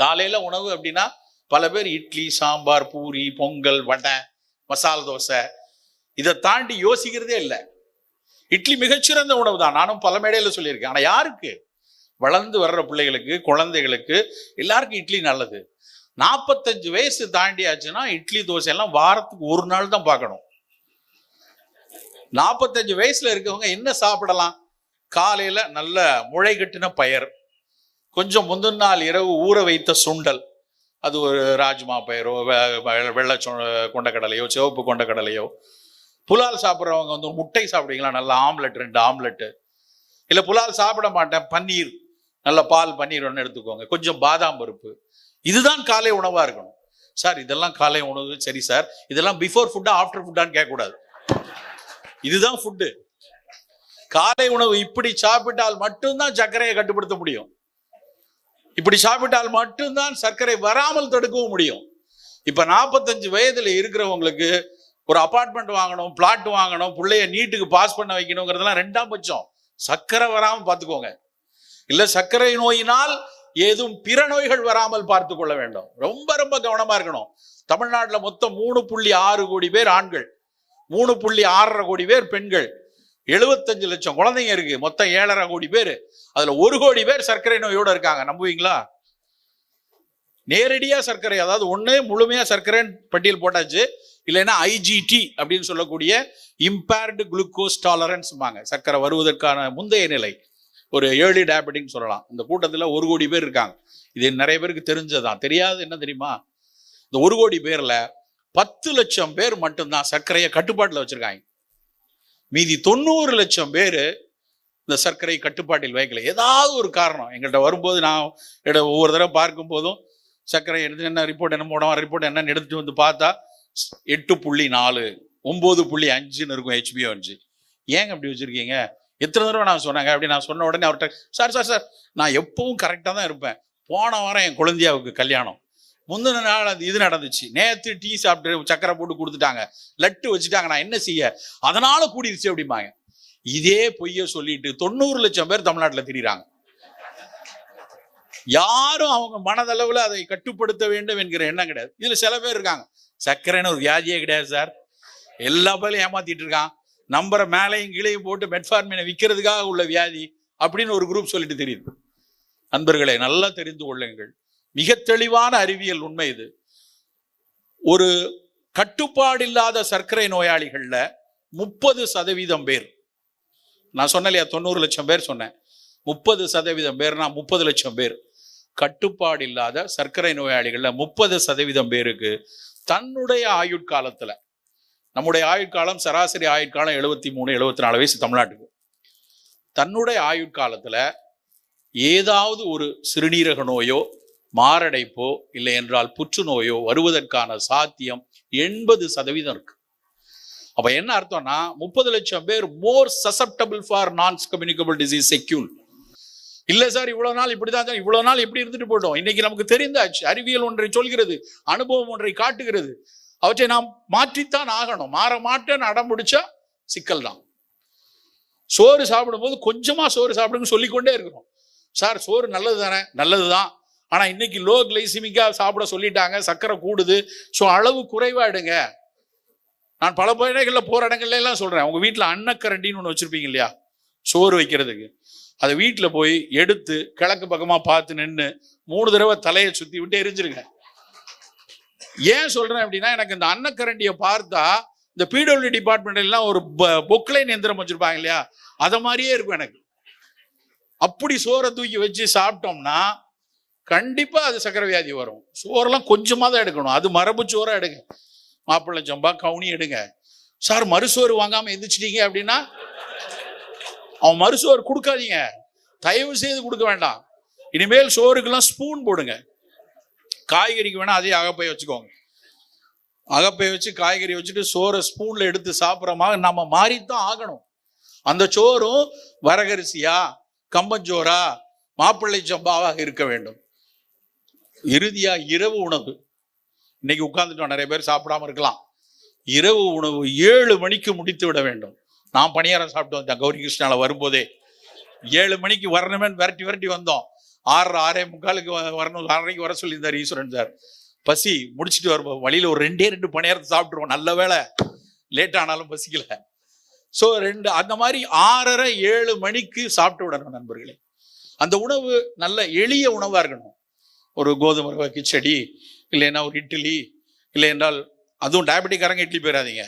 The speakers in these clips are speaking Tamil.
காலையில் உணவு அப்படின்னா பல பேர் இட்லி சாம்பார் பூரி பொங்கல் வடை மசாலா தோசை. இதை தாண்டி யோசிக்கிறதே இல்லை. இட்லி மிகச்சிறந்த உணவு தான். நானும் பல மேடையில் சொல்லியிருக்கேன். ஆனால் யாருக்கு? வளர்ந்து வர்ற பிள்ளைகளுக்கு குழந்தைகளுக்கு எல்லாருக்கும் இட்லி நல்லது. நாற்பத்தஞ்சு வயசு தாண்டியாச்சுன்னா இட்லி தோசை எல்லாம் வாரத்துக்கு ஒரு நாள் தான் பார்க்கணும். நாற்பத்தஞ்சு வயசுல இருக்கவங்க என்ன சாப்பிடலாம்? காலையில நல்ல முளை கட்டின பயர். கொஞ்சம் முந்தின நாள் இரவு ஊற வைத்த சுண்டல். அது ஒரு ராஜ்மா பயிரோ வெ- வெ- வெள்ளை கொண்டக்கடலையோ சிவப்பு கொண்டக்கடலையோ. புலால் சாப்பிட்றவங்க வந்து முட்டை சாப்பிடுவீங்களா? நல்ல ஆம்லெட் ரெண்டு ஆம்லெட்டு. இல்லை புலால் சாப்பிட மாட்டேன் பன்னீர். நல்ல பால் பன்னீர் ஒன்று எடுத்துக்கோங்க. கொஞ்சம் பாதாம் பருப்பு. இதுதான் காலை உணவாக இருக்கணும். சார் இதெல்லாம் காலை உணவு. சரி சார். இதெல்லாம் பிஃபோர் ஃபுட்டா ஆஃப்டர் ஃபுட்டான்னு கேட்கக்கூடாது. இதுதான் ஃபுட்டு காலை உணவு இப்படி சாப்பிட்டால் மட்டும்தான் சர்க்கரையை கட்டுப்படுத்த முடியும். இப்படி சாப்பிட்டால் மட்டும்தான் சர்க்கரை வராமல் தடுக்கவும் முடியும். இப்ப நாற்பத்தஞ்சு வயதுல இருக்கிறவங்களுக்கு ஒரு அபார்ட்மெண்ட் வாங்கணும் பிளாட் வாங்கணும் பிள்ளைய நீட்டுக்கு பாஸ் பண்ண வைக்கணுங்கிறதெல்லாம் ரெண்டாம் பட்சம். சர்க்கரை வராமல் பார்த்துக்கோங்க. இல்ல சர்க்கரை நோயினால் ஏதும் பிற நோய்கள் வராமல் பார்த்து கொள்ள வேண்டும். ரொம்ப ரொம்ப கவனமா இருக்கணும். தமிழ்நாட்டில் மொத்தம் மூணு புள்ளி ஆறு கோடி பேர் ஆண்கள் மூணு புள்ளி ஆறரை கோடி பேர் பெண்கள். எழுபத்தஞ்சு லட்சம் குழந்தைங்க இருக்கு. மொத்தம் ஏழரை கோடி பேர். அதுல ஒரு கோடி பேர் சர்க்கரை நோயோட இருக்காங்க. நம்புவீங்களா? நேரடியா சர்க்கரை அதாவது ஒண்ணு முழுமையா சர்க்கரைன்னு பட்டியல் போட்டாச்சு. இல்லைன்னா ஐஜிடி அப்படின்னு சொல்லக்கூடிய இம்பேர்டு குளுக்கோஸ் டாலரன்ஸ்பாங்க சர்க்கரை வருவதற்கான முந்தைய நிலை. ஒரு ஏர்லி டயபெட்டிக்னு சொல்லலாம். இந்த கூட்டத்துல ஒரு கோடி பேர் இருக்காங்க. இது நிறைய பேருக்கு தெரிஞ்சதான் தெரியாது என்ன தெரியுமா? இந்த ஒரு கோடி பேர்ல பத்து லட்சம் பேர் மட்டும்தான் சர்க்கரையை கட்டுப்பாட்டுல வச்சிருக்காங்க. மீதி தொண்ணூறு லட்சம் பேர் இந்த சர்க்கரை கட்டுப்பாட்டில் வைக்கல. ஏதாவது ஒரு காரணம். எங்கள்கிட்ட வரும்போது நான் இட- ஒவ்வொரு தடவை பார்க்கும் போதும் சர்க்கரை எடுத்து என்ன ரிப்போர்ட் என்ன போடுவோம் ரிப்போர்ட் என்னன்னு எடுத்துட்டு வந்து பார்த்தா எட்டு புள்ளி நாலு ஒம்பது புள்ளி அஞ்சுன்னு இருக்கும் ஹெச்பிஓ அஞ்சு. ஏங்க அப்படி வச்சுருக்கீங்க? எத்தனை தடவை நான் சொன்னாங்க? அப்படி நான் சொன்ன உடனே அவர்கிட்ட சார் சார் சார் நான் எப்பவும் கரெக்டாக தான் இருப்பேன். போன வாரம் என் குழந்தையாவுக்கு கல்யாணம். முந்தின நாள் அது இது நடந்துச்சு. நேத்து டீ சாப்பிட்டு சக்கரை போட்டு கொடுத்துட்டாங்க. லட்டு வச்சுட்டாங்க. நான் என்ன செய்ய? அதனால கூடிருச்சு அப்படிம்பாங்க. இதே பொய்ய சொல்லிட்டு தொண்ணூறு லட்சம் பேர் தமிழ்நாட்டுல திரிறாங்க யாரும் அவங்க மனதளவுல அதை கட்டுப்படுத்த வேண்டும் என்கிற எண்ணம் கிடையாது. இதுல சில பேர் இருக்காங்க. சர்க்கரைன்னு ஒரு வியாதியே கிடையாது சார். எல்லா பேரும் ஏமாத்திட்டு இருக்கான். நம்பரை மேலையும் கீழையும் போட்டு மெட்ஃபார்மினை விற்கிறதுக்காக உள்ள வியாதி அப்படின்னு ஒரு குரூப் சொல்லிட்டு தெரியுது. நண்பர்களை நல்லா தெரிந்து கொள்ளுங்கள். மிக தெளிவான அறிவியல் உண்மை இது. ஒரு கட்டுப்பாடு இல்லாத சர்க்கரை நோயாளிகள்ல முப்பது சதவீதம் பேர். நான் சொன்னலையா தொண்ணூறு லட்சம் பேர் சொன்னேன். முப்பது சதவீதம் பேர்னா முப்பது லட்சம் பேர். கட்டுப்பாடு இல்லாத சர்க்கரை நோயாளிகள்ல முப்பது சதவீதம் பேருக்கு தன்னுடைய ஆயுட்காலத்துல நம்முடைய ஆயுட்காலம் சராசரி ஆயுட்காலம் எழுபத்தி மூணு எழுபத்தி நாலு வயசு தமிழ்நாட்டுக்கு. தன்னுடைய ஆயுட்காலத்துல ஏதாவது ஒரு சிறுநீரக நோயோ மாரடைப்போ இல்லை என்றால் புற்றுநோயோ வருவதற்கான சாத்தியம் எண்பது சதவீதம் இருக்கு. அப்ப என்ன அர்த்தம்னா முப்பது லட்சம் பேர் more susceptible for non communicable disease செக்யூல் இல்ல சார் இவ்வளவு நாள் இப்படிதான் இவ்வளவு நாள் எப்படி இருந்துட்டு போட்டோம் இன்னைக்கு நமக்கு தெரிந்தாச்சு அறிவியல் ஒன்றை சொல்கிறது அனுபவம் ஒன்றை காட்டுகிறது. அவற்றை நாம் மாற்றித்தான் ஆகணும். மாற மாட்டேன்னு அடம் பிடிச்சா சிக்கல் தான். சோறு சாப்பிடும்போது கொஞ்சமா சோறு சாப்பிடுங்க சொல்லிக்கொண்டே இருக்கிறோம் சார் சோறு நல்லது தானே நல்லதுதான். ஆனால் இன்னைக்கு லோ கிளைசிமிக்காக சாப்பிட சொல்லிட்டாங்க சர்க்கரை கூடுது. ஸோ அளவு குறைவா எடுங்க. நான் பல பயணங்களில் போகிற இடங்கள்ல எல்லாம் சொல்கிறேன் உங்கள் வீட்டில் அன்னக்கரண்டின்னு ஒன்று வச்சுருப்பீங்க இல்லையா? சோறு வைக்கிறதுக்கு. அதை வீட்டில் போய் எடுத்து கிழக்கு பக்கமாக பார்த்து நின்று மூணு தடவை தலையை சுற்றி விட்டு எரிஞ்சிருங்க. ஏன் சொல்கிறேன் அப்படின்னா எனக்கு இந்த அன்னக்கரண்டியை பார்த்தா இந்த பிடபிள்யூ டிபார்ட்மெண்ட்லாம் ஒரு பொக்லைன் எந்திரம் வச்சுருப்பாங்க இல்லையா? அதை மாதிரியே இருக்கும் எனக்கு. அப்படி சோறை தூக்கி வச்சு சாப்பிட்டோம்னா கண்டிப்பா அது சக்கரை வியாதி வரும். சோறெல்லாம் கொஞ்சமாக தான் எடுக்கணும். அது மரபு சோறா எடுங்க. மாப்பிள்ளை சம்பா கவுனி எடுங்க. சார் மறுசோறு வாங்காம எந்திரிச்சிட்டீங்க அப்படின்னா அவன் மறுசோறு கொடுக்காதீங்க. தயவு செய்து கொடுக்க வேண்டாம். இனிமேல் சோறுக்கெல்லாம் ஸ்பூன் போடுங்க. காய்கறிக்கு வேணா அதே அகப்பை வச்சுக்கோங்க. அகப்பை வச்சு காய்கறி வச்சுட்டு சோறை ஸ்பூன்ல எடுத்து சாப்பிட்ற மாதிரி நம்ம மாறித்தான் ஆகணும். அந்த சோறும் வரகரிசியா கம்பஞ்சோரா மாப்பிள்ளை சம்பாவாக இருக்க வேண்டும். இறுதியா இரவு உணவு. இன்னைக்கு உட்கார்ந்துட்டோம் நிறைய பேர் சாப்பிடாம இருக்கலாம். இரவு உணவு ஏழு மணிக்கு முடித்து விட வேண்டும். நான் பணியாரம் சாப்பிட்டு வந்தேன் கௌரி கிருஷ்ணால வரும்போதே. ஏழு மணிக்கு வரணுமேன்னு விரட்டி விரட்டி வந்தோம். ஆறரை ஆறே முக்காலுக்கு வரணும் ஆறரைக்கு வர சொல்லியிருந்தார் ஈஸ்வரன் சார். பசி முடிச்சிட்டு வரும்போது வழியில் ஒரு ரெண்டே ரெண்டு பணியாரத்தை சாப்பிட்ருவோம் நல்ல வேளை லேட் ஆனாலும் பசிக்கல. ஸோ ரெண்டு அந்த மாதிரி ஆறரை ஏழு மணிக்கு சாப்பிட்டு விடணும் நண்பர்களே. அந்த உணவு நல்ல எளிய உணவாக இருக்கணும். ஒரு கோதுமை ரவை கிச்சடி இல்லைன்னா ஒரு இட்லி இல்லை என்றால் அதுவும் டயபெட்டிக்காரங்க இட்லி போயிடாதீங்க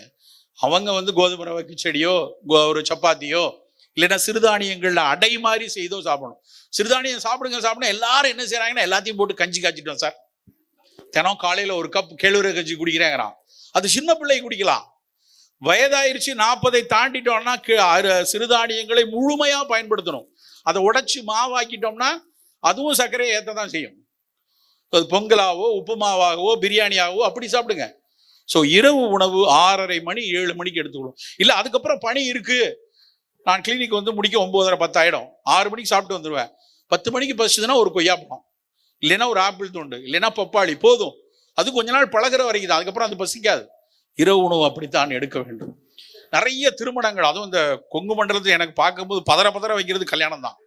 அவங்க வந்து கோதுமை ரவை கிச்சடியோ கோ- ஒரு சப்பாத்தியோ இல்லைன்னா சிறுதானியங்களில் அடை மாதிரி செய்தோ சாப்பிடணும். சிறுதானியம் சாப்பிடுங்க சாப்பிடுங்க. எல்லாரும் என்ன செய்கிறாங்கன்னா எல்லாத்தையும் போட்டு கஞ்சி காய்ச்சிட்டோம் சார். தினம் காலையில் ஒரு கப் கேழ்வரகு கஞ்சி குடிக்கிறேங்கிறான். அது சின்ன பிள்ளை குடிக்கலாம். வயதாயிருச்சு நாற்பதை தாண்டிட்டோம்னா சிறுதானியங்களை முழுமையாக பயன்படுத்தணும். அதை உடைச்சி மாவாக்கிட்டோம்னா அதுவும் சர்க்கரையை ஏற்ற தான் செய்யும். பொங்கலாவோ உப்புமாவாகவோ பிரியாணியாகவோ அப்படி சாப்பிடுங்க. ஸோ இரவு உணவு ஆறரை மணி ஏழு மணிக்கு எடுத்துக்கணும். இல்லை அதுக்கப்புறம் பணி இருக்கு. நான் கிளினிக் வந்து முடிக்க ஒன்பதரை பத்தாயிடும். ஆறு மணிக்கு சாப்பிட்டு வந்துடுவேன் பத்து மணிக்கு பசிச்சுதுன்னா ஒரு கொய்யாப்பழம் இல்லைன்னா ஒரு ஆப்பிள் துண்டு. இல்லைன்னா பப்பாளி. போதும். அது கொஞ்ச நாள் பழகுற வரைக்கும் தான் அதுக்கப்புறம் அது பசிக்காது. இரவு உணவு அப்படித்தான் எடுக்க வேண்டும். நிறைய திருமணங்கள். அதுவும் இந்த கொங்கு மண்டலத்தில் எனக்கு பார்க்கும்போது பதற பதற வைக்கிறது கல்யாணம் தான்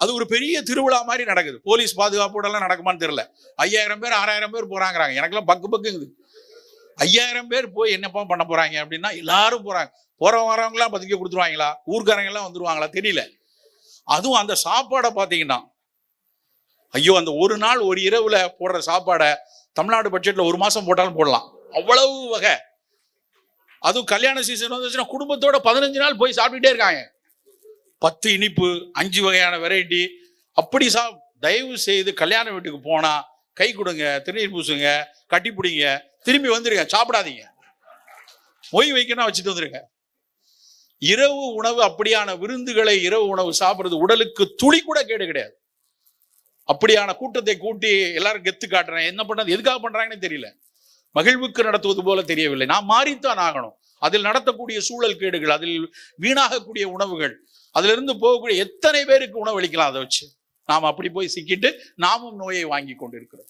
அது ஒரு பெரிய திருவிழா மாதிரி நடக்குது. போலீஸ் பாதுகாப்போடலாம் நடக்குமான்னு தெரியல. ஐயாயிரம் பேர் ஆறாயிரம் பேர் போறாங்கிறாங்க. எனக்கெல்லாம் பக்கு பக்குங்குது ஐயாயிரம் பேர் போய் என்னப்பா பண்ண போறாங்க அப்படின்னா எல்லாரும் போறாங்க. போறவங்க வரவங்களாம் பதுக்கி கொடுத்துருவாங்களா? ஊர்க்காரங்க எல்லாம் வந்துருவாங்களா? தெரியல. அதுவும் அந்த சாப்பாடை பார்த்தீங்கன்னா ஐயோ அந்த ஒரு நாள் ஒரு இரவுல போடுற சாப்பாடை தமிழ்நாடு பட்ஜெட்ல ஒரு மாசம் போட்டாலும் போடலாம். அவ்வளவு வகை. அதுவும் கல்யாண சீசன் வந்துச்சுன்னா குடும்பத்தோட பதினஞ்சு நாள் போய் சாப்பிட்டுட்டே இருக்காங்க. பத்து இனிப்பு அஞ்சு வகையான வெரைட்டி அப்படி சா தயவு செய்து கல்யாண வீட்டுக்கு போனா கை கொடுங்க திருநீர் பூசுங்க கட்டி பிடிங்க திரும்பி வந்துருங்க சாப்பிடாதீங்க. மொய் வைக்கணும் வச்சுட்டு வந்துருங்க. இரவு உணவு அப்படியான விருந்துகளை இரவு உணவு சாப்பிடுறது உடலுக்கு துளி கூட கேடு கிடையாது. அப்படியான கூட்டத்தை கூட்டி எல்லாரும் கெத்து காட்டுறேன். என்ன பண்றது? எதுக்காக பண்றாங்கன்னு தெரியல. மகிழ்வுக்கு நடத்துவது போல தெரியவில்லை. நான் மாறித்தான் ஆகணும். அதில் நடத்தக்கூடிய சூழல் கேடுகள் அதில் வீணாகக்கூடிய உணவுகள் அதுல இருந்து போகக்கூடிய எத்தனை பேருக்கு உணவு அளிக்கலாம் அதை வச்சு? நாம் அப்படி போய் சிக்கிட்டு நாமும் நோயை வாங்கி கொண்டிருக்கிறோம்.